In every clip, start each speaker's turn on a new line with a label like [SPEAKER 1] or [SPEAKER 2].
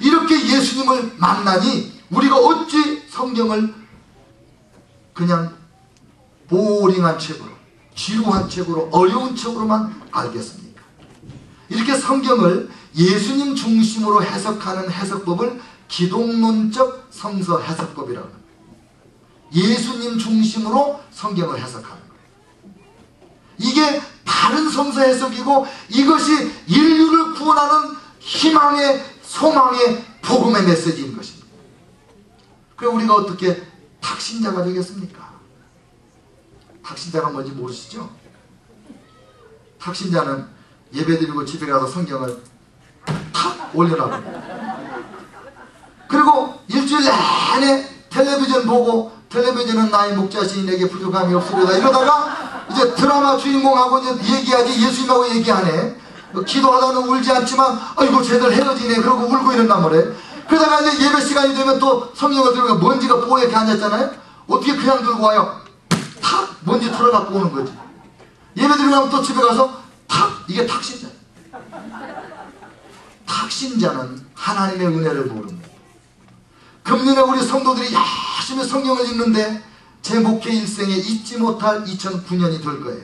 [SPEAKER 1] 이렇게 예수님을 만나니 우리가 어찌 성경을 그냥 보링한 책으로 지루한 책으로 어려운 책으로만 알겠습니까? 이렇게 성경을 예수님 중심으로 해석하는 해석법을 기독론적 성서 해석법이라고 합니다. 예수님 중심으로 성경을 해석하는 거예요. 이게 바른 성서 해석이고 이것이 인류를 구원하는 희망의 소망의 복음의 메시지인 것입니다. 그럼 우리가 어떻게 탁신자가 되겠습니까? 탁신자가 뭔지 모르시죠? 탁신자는 예배드리고 집에 가서 성경을 탁 올려놔요. 그리고 일주일 내내 텔레비전 보고 텔레비전은 나의 목자신에게 부족함이 없으리다 이러다가 이제 드라마 주인공하고 이제 얘기하지 예수님하고 얘기하네 기도하다는 울지 않지만 아이고 쟤들 헤어지네. 그러고 울고 이런단 말이에요. 그러다가 이제 예배 시간이 되면 또 성경을 들으면 먼지가 뽀얗게 앉았잖아요. 어떻게 그냥 들고 와요? 탁! 먼지 털어갖고 오는 거지. 예배 드리고 나면 또 집에 가서 탁! 이게 탁신자. 탁신자는 하나님의 은혜를 모릅니다 금년에 우리 성도들이 열심히 성경을 읽는데 제 목회 일생에 잊지 못할 2009년이 될 거예요.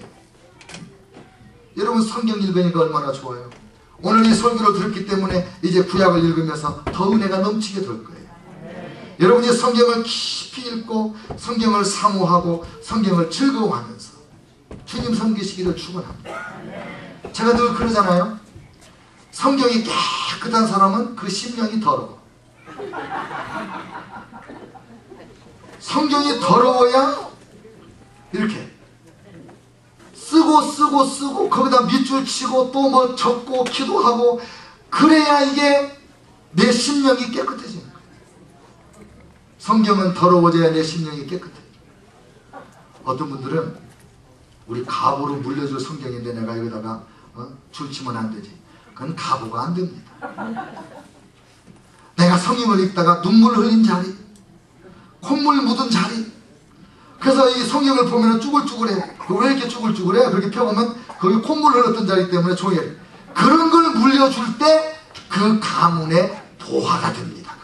[SPEAKER 1] 여러분 성경 읽으니까 얼마나 좋아요. 오늘 이 설교를 들었기 때문에 이제 구약을 읽으면서 더 은혜가 넘치게 될 거예요. 여러분이 성경을 깊이 읽고 성경을 사모하고 성경을 즐거워하면서 주님 섬기시기를 축원합니다. 제가 늘 그러잖아요. 성경이 깨끗한 사람은 그 심령이 더러워. 성경이 더러워야 이렇게 쓰고 쓰고 쓰고 거기다 밑줄 치고 또 뭐 적고 기도하고 그래야 이게 내 심령이 깨끗해지는. 성경은 더러워져야 내 심령이 깨끗해. 어떤 분들은 우리 가보로 물려줄 성경인데 내가 여기다가 어? 줄 치면 안 되지. 그건 가보가 안 됩니다. 내가 성경을 읽다가 눈물 흘린 자리, 콧물 묻은 자리. 그래서 이 성경을 보면 쭈글쭈글해. 왜 이렇게 쭈글쭈글해? 그렇게 펴보면 거기 콧물 흘렀던 자리 때문에 조용해. 그런 걸 물려줄 때 그 가문의 도화가 됩니다.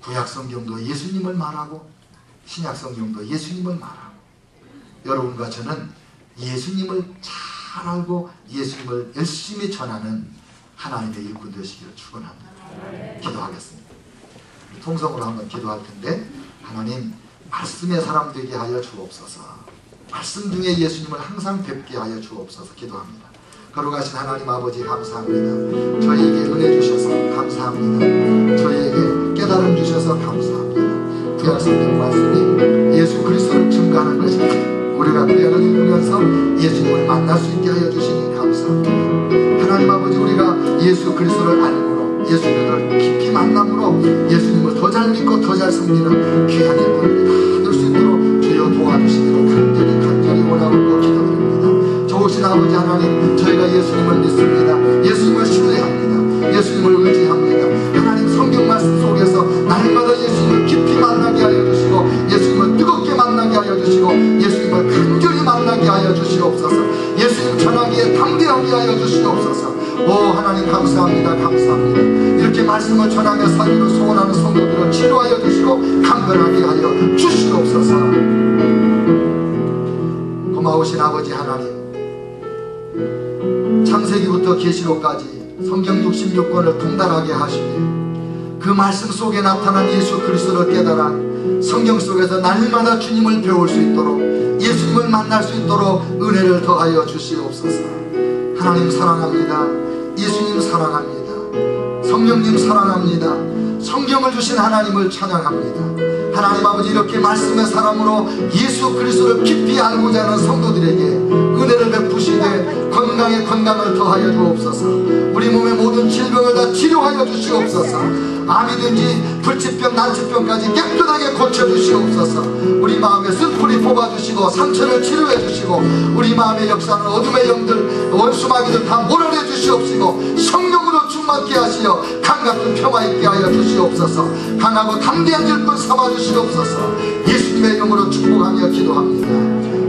[SPEAKER 1] 구약 성경도 예수님을 말하고 신약 성경도 예수님을 말하고 여러분과 저는 예수님을 잘 알고 예수님을 열심히 전하는 하나님의 일꾼 되시기를 축원합니다. 기도하겠습니다. 통성으로 한번 기도할 텐데 하나님 말씀의 사람 되게 하여 주옵소서. 말씀 중에 예수님을 항상 뵙게 하여 주옵소서 기도합니다. 거룩하신 하나님 아버지 감사합니다. 저희에게 은혜 주셔서 감사합니다. 저희에게 깨달음 주셔서 감사합니다. 구약 성경 말씀이 예수 그리스도를 증거하는 것입니다. 우리가 구약을 읽으면서 예수님을 만날 수 있게 하여 주시니 감사합니다. 하나님 아버지 우리가 예수 그리스도를 알므로 예수님을 깊이 만남으로 예수님을 더 잘 믿고 더 잘 섬기는 귀한 일꾼을 다될 수 있도록 주여 도와주시기를 간절히 간절히 원하고 기도드립니다. 좋으신 아버지 하나님 저희가 예수님을 믿습니다. 예수님을 신뢰합니다. 예수님을 의지합니다. 예수님 전하기에 담대하게 하여 주시옵소서. 오 하나님 감사합니다. 감사합니다. 이렇게 말씀을 전하며 살기를 소원하는 성도들을 치료하여 주시고 강건하게 하여 주시옵소서. 고마우신 아버지 하나님 창세기부터 계시록까지 성경 66권을 통달하게 하시되 그 말씀 속에 나타난 예수 그리스도를 깨달아 성경 속에서 날마다 주님을 배울 수 있도록 예수님을 만날 수 있도록 은혜를 더하여 주시옵소서. 하나님 사랑합니다. 예수님 사랑합니다. 성령님 사랑합니다. 성경을 주신 하나님을 찬양합니다. 하나님 아버지 이렇게 말씀의 사람으로 예수 그리스도를 깊이 알고자 하는 성도들에게 베푸시되 건강에 건강을 더하여 주옵소서. 우리 몸의 모든 질병을 다 치료하여 주시옵소서. 암이든지 불치병 난치병까지 깨끗하게 고쳐주시옵소서. 우리 마음의 슬픔이 뽑아주시고 상처를 치료해 주시고 우리 마음의 역사는 어둠의 영들 원수마귀들 다 몰아내 주시옵시고 성령으로 충만케 하시어 강같은 평화 있게 하여 주시옵소서. 강하고 담대한 일꾼 삼아 주시옵소서. 예수님의 이름으로 축복하며 기도합니다